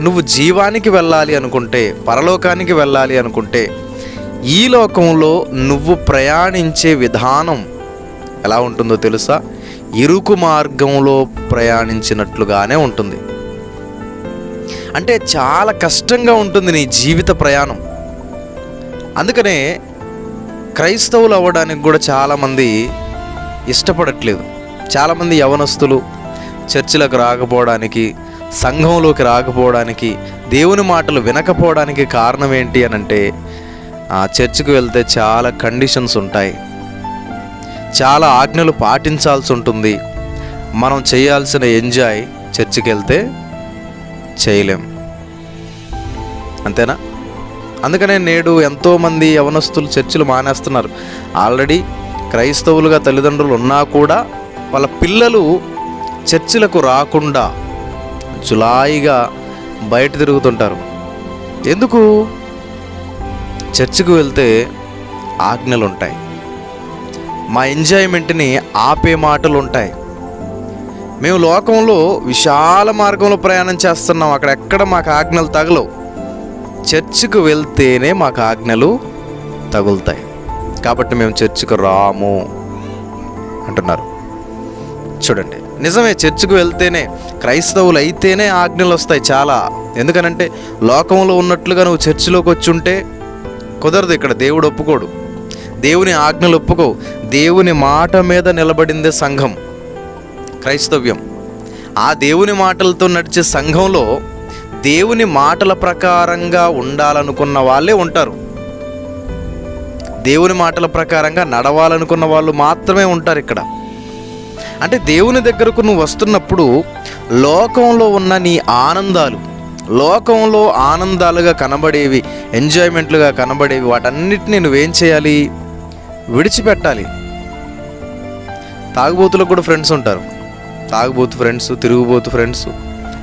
నువ్వు జీవానికి వెళ్ళాలి అనుకుంటే పరలోకానికి వెళ్ళాలి అనుకుంటే ఈ లోకంలో నువ్వు ప్రయాణించే విధానం ఎలా ఉంటుందో తెలుసా? ఇరుకు మార్గంలో ప్రయాణించినట్లుగానే ఉంటుంది. అంటే చాలా కష్టంగా ఉంటుంది నీ జీవిత ప్రయాణం. అందుకనే క్రైస్తవులు అవ్వడానికి కూడా చాలామంది ఇష్టపడట్లేదు. చాలామంది యవనస్తులు చర్చిలకు రాకపోవడానికి సంఘంలోకి రాకపోవడానికి దేవుని మాటలు వినకపోవడానికి కారణం ఏంటి అని అంటే ఆ చర్చికి వెళ్తే చాలా కండిషన్స్ ఉంటాయి. చాలా ఆజ్ఞలు పాటించాల్సి ఉంటుంది. మనం చేయాల్సిన ఎంజాయ్ చర్చికి వెళ్తే చేయలేం. అంతేనా? అందుకనే నేడు ఎంతోమంది యవనస్తులు చర్చిలు మానేస్తున్నారు. ఆల్రెడీ క్రైస్తవులుగా తల్లిదండ్రులు ఉన్నా కూడా వాళ్ళ పిల్లలు చర్చిలకు రాకుండా జులాయిగా బయట తిరుగుతుంటారు. ఎందుకు? చర్చికి వెళ్తే ఆజ్ఞలు ఉంటాయి మా ఎంజాయ్మెంట్ని ఆపే మాటలు ఉంటాయి మేము లోకంలో విశాల మార్గంలో ప్రయాణం చేస్తున్నాం. అక్కడ ఎక్కడ మాకు ఆజ్ఞలు తగలవు. చర్చికి వెళ్తేనే మాకు ఆజ్ఞలు తగులుతాయి. కాబట్టి మేము చర్చికి రాము అంటున్నారు. చూడండి నిజమే చర్చికి వెళ్తేనే క్రైస్తవులు అయితేనే ఆజ్ఞలు వస్తాయి చాలా. ఎందుకనంటే లోకంలో ఉన్నట్లుగా నువ్వు చర్చిలోకి వచ్చి ఉంటే కుదరదు ఇక్కడ దేవుడు ఒప్పుకోడు. దేవుని ఆజ్ఞలు ఒప్పుకో దేవుని మాట మీద నిలబడిందే సంఘం క్రైస్తవ్యం. ఆ దేవుని మాటలతో నడిచే సంఘంలో దేవుని మాటల ప్రకారంగా ఉండాలనుకున్న వాళ్ళే ఉంటారు. దేవుని మాటల ప్రకారంగా నడవాలనుకున్న వాళ్ళు మాత్రమే ఉంటారు ఇక్కడ. అంటే దేవుని దగ్గరకు నువ్వు వస్తున్నప్పుడు లోకంలో ఉన్న నీ ఆనందాలు లోకంలో ఆనందాలుగా కనబడేవి ఎంజాయ్మెంట్లుగా కనబడేవి వాటన్నిటిని నువ్వేం చేయాలి? విడిచిపెట్టాలి. తాగుబోతులకు కూడా ఫ్రెండ్స్ ఉంటారు. తాగుబోతు ఫ్రెండ్స్ తిరుగుబోతు ఫ్రెండ్స్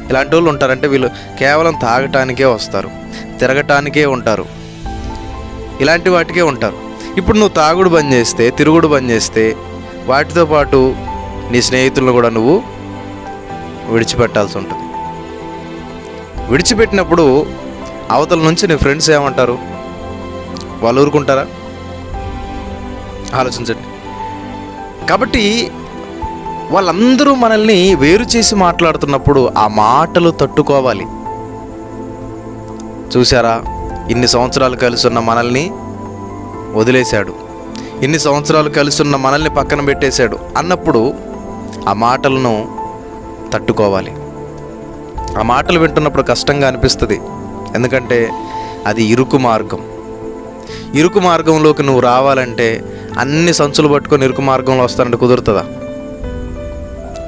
ఇలాంటి వాళ్ళు ఉంటారంటే వీళ్ళు కేవలం తాగటానికే వస్తారు. తిరగటానికే ఉంటారు. ఇలాంటి వాటికే ఉంటారు. ఇప్పుడు నువ్వు తాగుడు బంద్ చేస్తే తిరుగుడు బంద్ చేస్తే వాటితో పాటు నీ స్నేహితులను కూడా నువ్వు విడిచిపెట్టాల్సి ఉంటుంది. విడిచిపెట్టినప్పుడు అవతల నుంచి నీ ఫ్రెండ్స్ ఏమంటారు? వాళ్ళు ఊరుకుంటారా? ఆలోచించండి. కాబట్టి వాళ్ళందరూ మనల్ని వేరు చేసి మాట్లాడుతున్నప్పుడు ఆ మాటలు తట్టుకోవాలి. చూసారా ఇన్ని సంవత్సరాలు కలిసి ఉన్న మనల్ని వదిలేశాడు. ఇన్ని సంవత్సరాలు కలిసి ఉన్న మనల్ని పక్కన పెట్టేశాడు. అన్నప్పుడు ఆ మాటలను తట్టుకోవాలి. ఆ మాటలు వింటున్నప్పుడు కష్టంగా అనిపిస్తుంది. ఎందుకంటే అది ఇరుకు మార్గం. ఇరుకు మార్గంలోకి నువ్వు రావాలంటే అన్ని సంచులు పట్టుకొని ఇరుకు మార్గంలో వస్తానంటే కుదురుతుందా?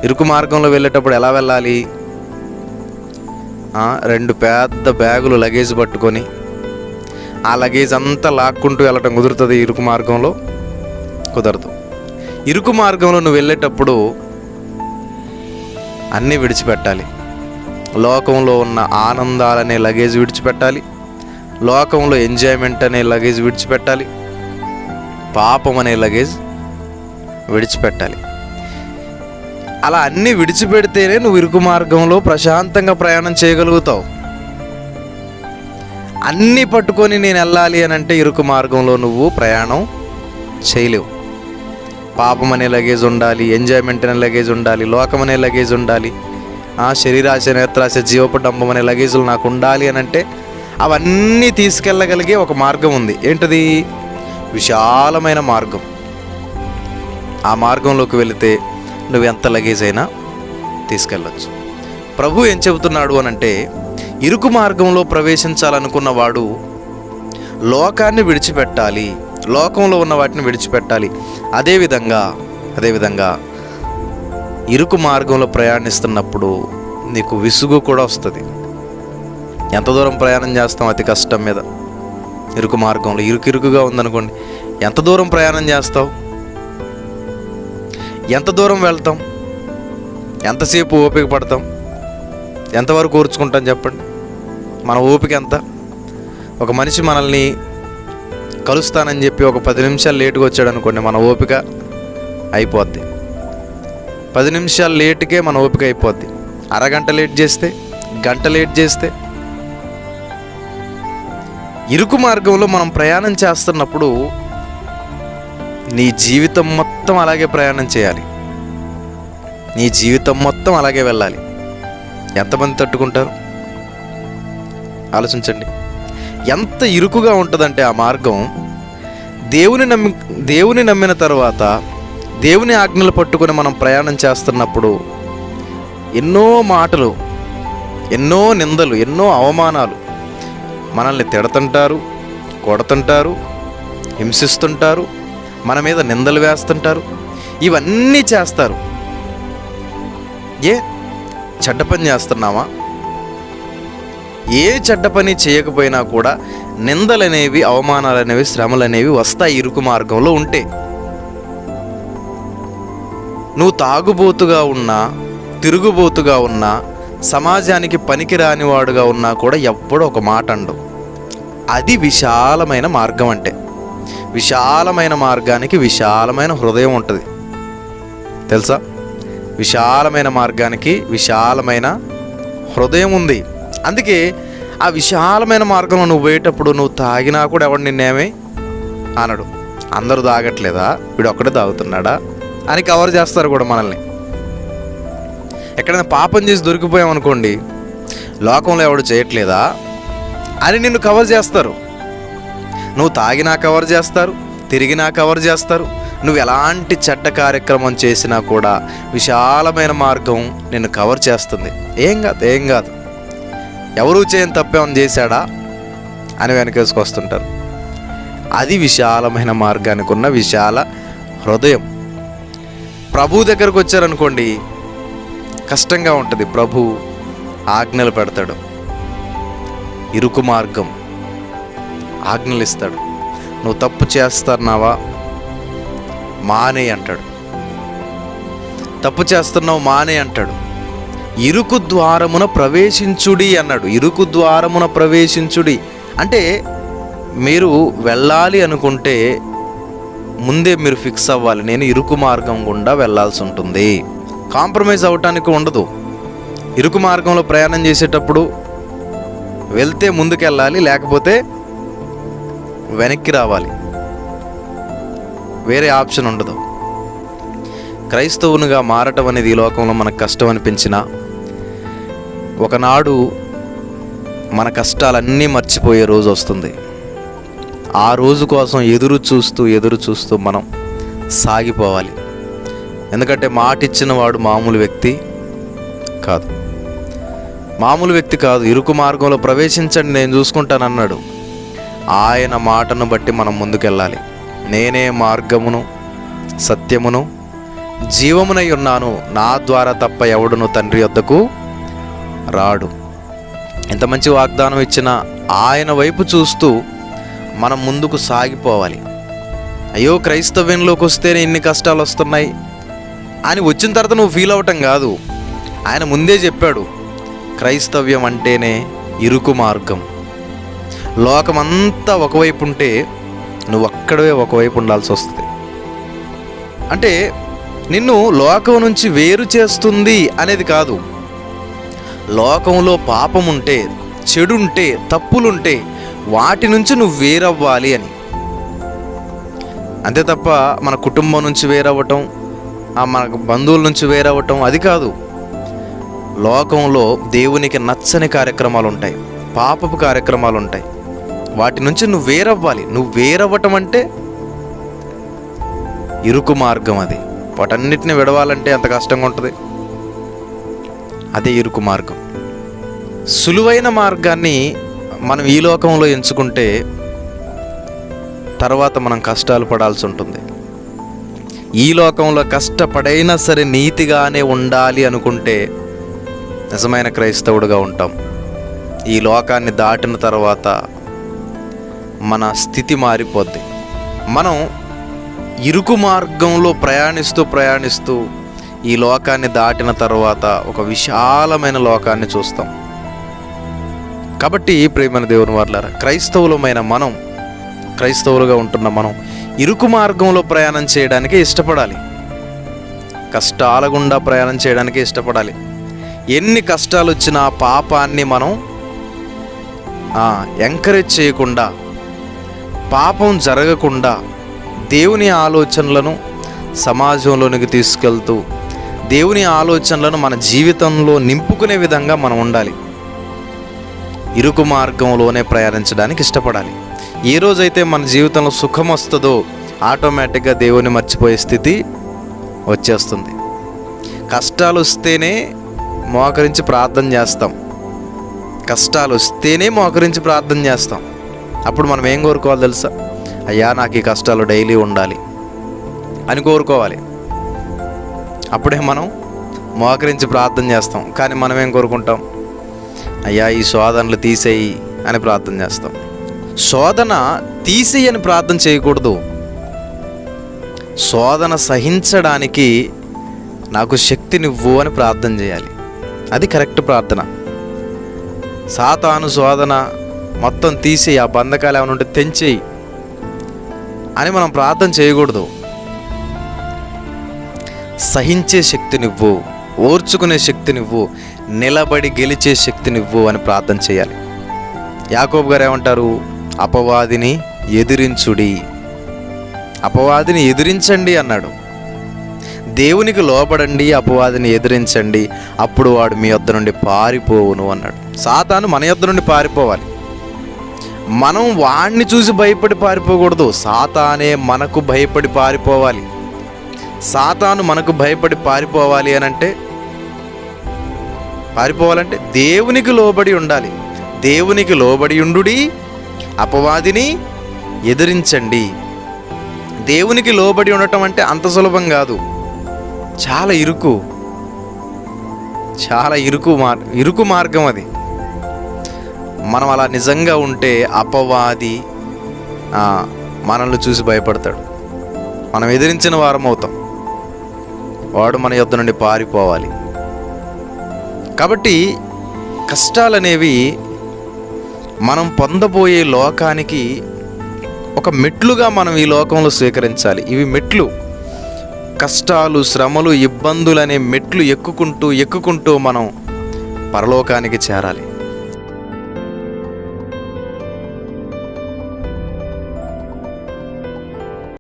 ఇరుకు మార్గంలో వెళ్ళేటప్పుడు ఎలా వెళ్ళాలి? రెండు పెద్ద బ్యాగులు లగేజ్ పట్టుకొని ఆ లగేజ్ అంతా లాక్కుంటూ వెళ్ళటం కుదురుతుంది. ఇరుకు మార్గంలో కుదరదు. ఇరుకు మార్గంలో నువ్వు వెళ్ళేటప్పుడు అన్నీ విడిచిపెట్టాలి. లోకంలో ఉన్న ఆనందాలనే లగేజ్ విడిచిపెట్టాలి. లోకంలో ఎంజాయ్మెంట్ అనే లగేజ్ విడిచిపెట్టాలి. పాపం అనే లగేజ్ విడిచిపెట్టాలి. అలా అన్నీ విడిచిపెడితేనే నువ్వు ఇరుకు మార్గంలో ప్రశాంతంగా ప్రయాణం చేయగలుగుతావు. అన్నీ పట్టుకొని నేను వెళ్ళాలి అని అంటే ఇరుకు మార్గంలో నువ్వు ప్రయాణం చేయలేవు. పాపం అనే లగేజ్ ఉండాలి ఎంజాయ్మెంట్ అనే లగేజ్ ఉండాలి లోకం అనే లగేజ్ ఉండాలి. ఆ శరీరాశ నేత్రాశ జీవపడంబం అనే లగేజులు నాకు ఉండాలి అని అంటే అవన్నీ తీసుకెళ్ళగలిగే ఒక మార్గం ఉంది. ఏంటది? విశాలమైన మార్గం. ఆ మార్గంలోకి వెళితే నువ్వు ఎంత లగేజ్ అయినా తీసుకెళ్ళచ్చు. ప్రభు ఏం చెబుతున్నాడు అని అంటే ఇరుకు మార్గంలో ప్రవేశించాలనుకున్న వాడు లోకాన్ని విడిచిపెట్టాలి లోకంలో ఉన్న వాటిని విడిచిపెట్టాలి. అదేవిధంగా అదేవిధంగా ఇరుకు మార్గంలో ప్రయాణిస్తున్నప్పుడు నీకు విసుగు కూడా వస్తుంది. ఎంత దూరం ప్రయాణం చేస్తాం అతి కష్టం మీద? ఇరుకు మార్గంలో ఇరుకు ఇరుకుగా ఉందనుకోండి ఎంత దూరం ప్రయాణం చేస్తావు? ఎంత దూరం వెళ్తాం? ఎంతసేపు ఓపిక పడతాం? ఎంతవరకు ఓర్చుకుంటాం చెప్పండి? మన ఓపిక ఎంత? ఒక మనిషి మనల్ని కలుస్తానని చెప్పి ఒక పది నిమిషాలు లేటుగా వచ్చాడు అనుకోండి మన ఓపిక అయిపోద్ది. పది నిమిషాలు లేటుకే మన ఓపిక అయిపోద్ది. అరగంట లేట్ చేస్తే గంట లేట్ చేస్తే ఇరుకు మార్గంలో మనం ప్రయాణం చేస్తున్నప్పుడు నీ జీవితం మొత్తం అలాగే ప్రయాణం చేయాలి. నీ జీవితం మొత్తం అలాగే వెళ్ళాలి. ఎంతమంది తట్టుకుంటారు? ఆలోచించండి. ఎంత ఇరుకుగా ఉంటుందంటే ఆ మార్గం దేవుని నమ్మి దేవుని నమ్మిన తర్వాత దేవుని ఆజ్ఞలు పట్టుకుని మనం ప్రయాణం చేస్తున్నప్పుడు ఎన్నో మాటలు ఎన్నో నిందలు ఎన్నో అవమానాలు మనల్ని తిడుతుంటారు కొడుతుంటారు హింసిస్తుంటారు మన మీద నిందలు వేస్తుంటారు ఇవన్నీ చేస్తారు. ఏ? చెడ్డ పని చేస్తున్నామా ఏ చెడ్డ పని చేయకపోయినా కూడా నిందలనేవి అవమానాలనేవి శ్రమలనేవి వస్తాయి ఇరుకు మార్గంలో ఉంటే. నువ్వు తాగుబోతుగా ఉన్నా తిరుగుబోతుగా ఉన్నా సమాజానికి పనికిరాని వాడుగా ఉన్నా కూడా ఎప్పుడూ ఒక మాట అండు అది విశాలమైన మార్గం అంటే. విశాలమైన మార్గానికి విశాలమైన హృదయం ఉంటుంది. తెలుసా? విశాలమైన మార్గానికి విశాలమైన హృదయం ఉంది. అందుకే ఆ విశాలమైన మార్గంలో నువ్వు పోయేటప్పుడు నువ్వు తాగినా కూడా ఎవడు నిన్నేమే అనడు. అందరూ తాగట్లేదా? వీడు ఒక్కడే తాగుతున్నాడా? అని కవర్ చేస్తారు కూడా మనల్ని. ఎక్కడైనా పాపం చేసి దొరికిపోయామనుకోండి లోకంలో ఎవడు చేయట్లేదా? అని నిన్ను కవర్ చేస్తారు. నువ్వు తాగినా కవర్ చేస్తారు తిరిగినా కవర్ చేస్తారు. నువ్వు ఎలాంటి చెడ్డ కార్యక్రమం చేసినా కూడా విశాలమైన మార్గం నిన్ను కవర్ చేస్తుంది. ఏం కాదు ఏం కాదు. ఎవరు చేయని తప్పేమని చేశాడా అని వెనకేసుకొస్తుంటారు. అది విశాలమైన మార్గానికి ఉన్న విశాల హృదయం. ప్రభు దగ్గరకు వచ్చారనుకోండి కష్టంగా ఉంటుంది. ప్రభు ఆజ్ఞలు పెడతాడు. ఇరుకు మార్గం ఆజ్ఞలు ఇస్తాడు నువ్వు తప్పు చేస్తున్నావా? మానే అంటాడు. తప్పు చేస్తున్నావు మానే అంటాడు. ఇరుకు ద్వారమున ప్రవేశించుడి అన్నాడు. ఇరుకు ద్వారమున ప్రవేశించుడి. అంటే మీరు వెళ్ళాలి అనుకుంటే ముందే మీరు ఫిక్స్ అవ్వాలి. నేను ఇరుకు మార్గం గుండా వెళ్ళాల్సి ఉంటుంది. కాంప్రమైజ్ అవ్వటానికి ఉండదు. ఇరుకు మార్గంలో ప్రయాణం చేసేటప్పుడు వెళ్తే ముందుకెళ్ళాలి లేకపోతే వెనక్కి రావాలి. వేరే ఆప్షన్ ఉండదు. క్రైస్తవునిగా మారటం అనేది ఈ లోకంలో మనకు కష్టం అనిపించిన ఒకనాడు మన కష్టాలన్నీ మర్చిపోయే రోజు వస్తుంది. ఆ రోజు కోసం ఎదురు చూస్తూ ఎదురు చూస్తూ మనం సాగిపోవాలి. ఎందుకంటే మాట ఇచ్చిన వాడు మామూలు వ్యక్తి కాదు. మామూలు వ్యక్తి కాదు. ఇరుకు మార్గంలో ప్రవేశించండి నేను చూసుకుంటానన్నాడు ఆయన మాటను బట్టి మనం ముందుకెళ్ళాలి. నేనే మార్గమును సత్యమును జీవమునై ఉన్నాను. నా ద్వారా తప్ప ఎవడును తండ్రి వద్దకు రాడు. ఎంత మంచి వాగ్దానం ఇచ్చిన ఆయన వైపు చూస్తూ మనం ముందుకు సాగిపోవాలి. అయ్యో క్రైస్తవ్యంలోకి వస్తేనే ఇన్ని కష్టాలు వస్తున్నాయి అని వచ్చిన తర్వాత నువ్వు ఫీల్ అవ్వటం కాదు. ఆయన ముందే చెప్పాడు క్రైస్తవ్యం అంటేనే ఇరుకు మార్గం. లోకమంతా ఒకవైపు ఉంటే నువ్వు అక్కడే ఒకవైపు ఉండాల్సి వస్తుంది. అంటే నిన్ను లోకం నుంచి వేరు చేస్తుంది అనేది కాదు. లోకంలో పాపం ఉంటే చెడుంటే తప్పులుంటే వాటి నుంచి నువ్వు వేరవ్వాలి అని. అంతే తప్ప మన కుటుంబం నుంచి వేరవ్వటం ఆ మన బంధువుల నుంచి వేరవ్వటం అది కాదు. లోకంలో దేవునికి నచ్చని కార్యక్రమాలు ఉంటాయి పాపపు కార్యక్రమాలు ఉంటాయి వాటి నుంచి నువ్వు వేరవ్వాలి. నువ్వు వేరవ్వటం అంటే ఇరుకు మార్గం అది. వాటన్నిటిని విడవాలంటే ఎంత కష్టంగా ఉంటుంది అదే ఇరుకు మార్గం. సులువైన మార్గాన్ని మనం ఈ లోకంలో ఎంచుకుంటే తర్వాత మనం కష్టాలు పడాల్సి ఉంటుంది. ఈ లోకంలో కష్టపడైనా సరే నీతిగానే ఉండాలి అనుకుంటే నిజమైన క్రైస్తవుడుగా ఉంటాం. ఈ లోకాన్ని దాటిన తర్వాత మన స్థితి మారిపోద్ది. మనం ఇరుకు మార్గంలో ప్రయాణిస్తూ ప్రయాణిస్తూ ఈ లోకాన్ని దాటిన తర్వాత ఒక విశాలమైన లోకాన్ని చూస్తాం. కాబట్టి ప్రేమైన దేవుని వర్లారా క్రైస్తవులమైన మనం క్రైస్తవులుగా ఉంటున్న మనం ఇరుకు మార్గంలో ప్రయాణం చేయడానికి ఇష్టపడాలి. కష్టాల గుండా ప్రయాణం చేయడానికి ఇష్టపడాలి. ఎన్ని కష్టాలు వచ్చినా పాపాన్ని మనం ఎంకరేజ్ చేయకుండా పాపం జరగకుండా దేవుని ఆలోచనలను సమాజంలోనికి తీసుకెళ్తూ దేవుని ఆలోచనలను మన జీవితంలో నింపుకునే విధంగా మనం ఉండాలి. ఇరుకు మార్గంలోనే ప్రయాణించడానికి ఇష్టపడాలి. ఏ రోజైతే మన జీవితంలో సుఖం వస్తుందో ఆటోమేటిక్గా దేవుని మర్చిపోయే స్థితి వచ్చేస్తుంది. కష్టాలు వస్తేనే మోకరించి ప్రార్థన చేస్తాం. కష్టాలు వస్తేనే మోకరించి ప్రార్థన చేస్తాం. అప్పుడు మనం ఏం కోరుకోవాలి తెలుసా? అయ్యా నాకు ఈ కష్టాలు డైలీ ఉండాలి అని కోరుకోవాలి. అప్పుడే మనం మోకరించి ప్రార్థన చేస్తాం. కానీ మనం ఏం కోరుకుంటాం? అయ్యా ఈ శోధనలు తీసేయి అని ప్రార్థన చేస్తాం. శోధన తీసేయి అని ప్రార్థన చేయకూడదు. శోధన సహించడానికి నాకు శక్తినివ్వు అని ప్రార్థన చేయాలి. అది కరెక్ట్ ప్రార్థన. సాతాను శోధన మొత్తం తీసేయి ఆ బంధకాలు ఏమైనా ఉంటే తెంచేయి అని మనం ప్రార్థన చేయకూడదు. సహించే శక్తినివ్వు ఓర్చుకునే శక్తినివ్వు నిలబడి గెలిచే శక్తినివ్వు అని ప్రార్థన చేయాలి. యాకోబు గారు ఏమంటారు? అపవాదిని ఎదిరించుడి. అపవాదిని ఎదిరించండి అన్నాడు. దేవునికి లోబడండి అపవాదిని ఎదిరించండి. అప్పుడు వాడు మీ యొద్ద నుండి పారిపోవును అన్నాడు. సాతాను మన యొద్ద నుండి పారిపోవాలి. మనం వాణ్ణి చూసి భయపడి పారిపోకూడదు. సాతానే మనకు భయపడి పారిపోవాలి. సాతాను మనకు భయపడి పారిపోవాలి అని అంటే పారిపోవాలంటే దేవునికి లోబడి ఉండాలి. దేవునికి లోబడి ఉండుడి అపవాదిని ఎదిరించండి. దేవునికి లోబడి ఉండటం అంటే అంత సులభం కాదు. చాలా ఇరుకు. చాలా ఇరుకు మార్ ఇరుకు మార్గం అది. మనం అలా నిజంగా ఉంటే అపవాది మనల్ని చూసి భయపడతాడు. మనం ఎదిరించిన వారం అవుతాం వాడు మన యొద్ నుండి పారిపోవాలి. కాబట్టి కష్టాలనేవి మనం పొందబోయే లోకానికి ఒక మెట్లుగా మనం ఈ లోకంలో స్వీకరించాలి. ఇవి మెట్లు. కష్టాలు శ్రమలు ఇబ్బందులు అనే మెట్లు ఎక్కుకుంటూ ఎక్కుకుంటూ మనం పరలోకానికి చేరాలి.